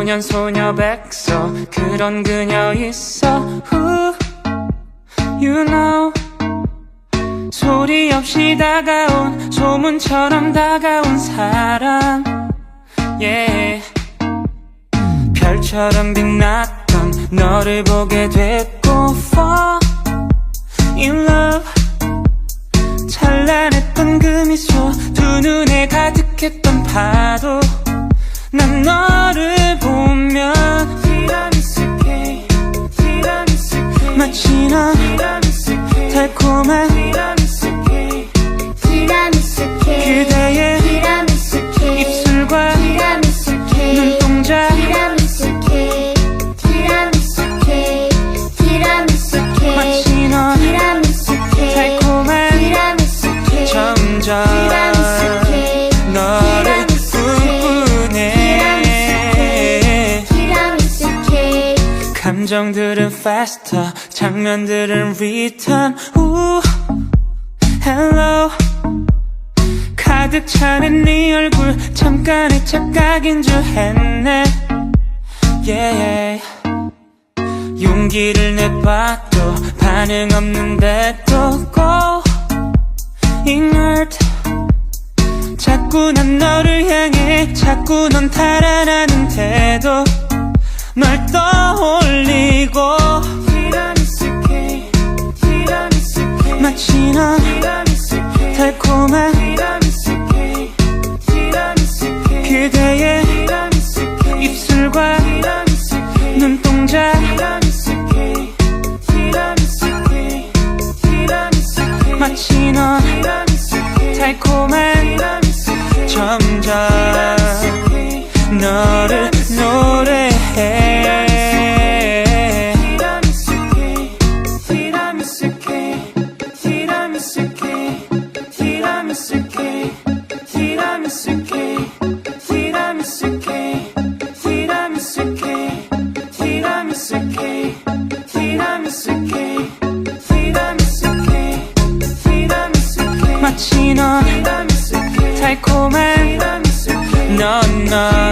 소년 소녀 백서 그런 그녀 있어. Who you know. 소리 없이 다가온 소문처럼 다가온 사람. Yeah. 별처럼 빛났던 너를 보게 됐고 fall in love. 찬란했던 그 미소 두 눈에 가득했던 파도. 난너 미나 달콤해 감정들은 faster 장면들은 return. 우 hello. 가득 차는 네 얼굴 잠깐의 착각인 줄 했네. Yeah 용기를 내봐도 반응 없는데도 go. Inert 자꾸 난 너를 향해 자꾸 넌 달아나는 태도 널 진한 달콤한 그대의 입술과 눈동자. 마치 넌 달콤한 점점 너를 노래 마치 넌 달콤한 넌 너.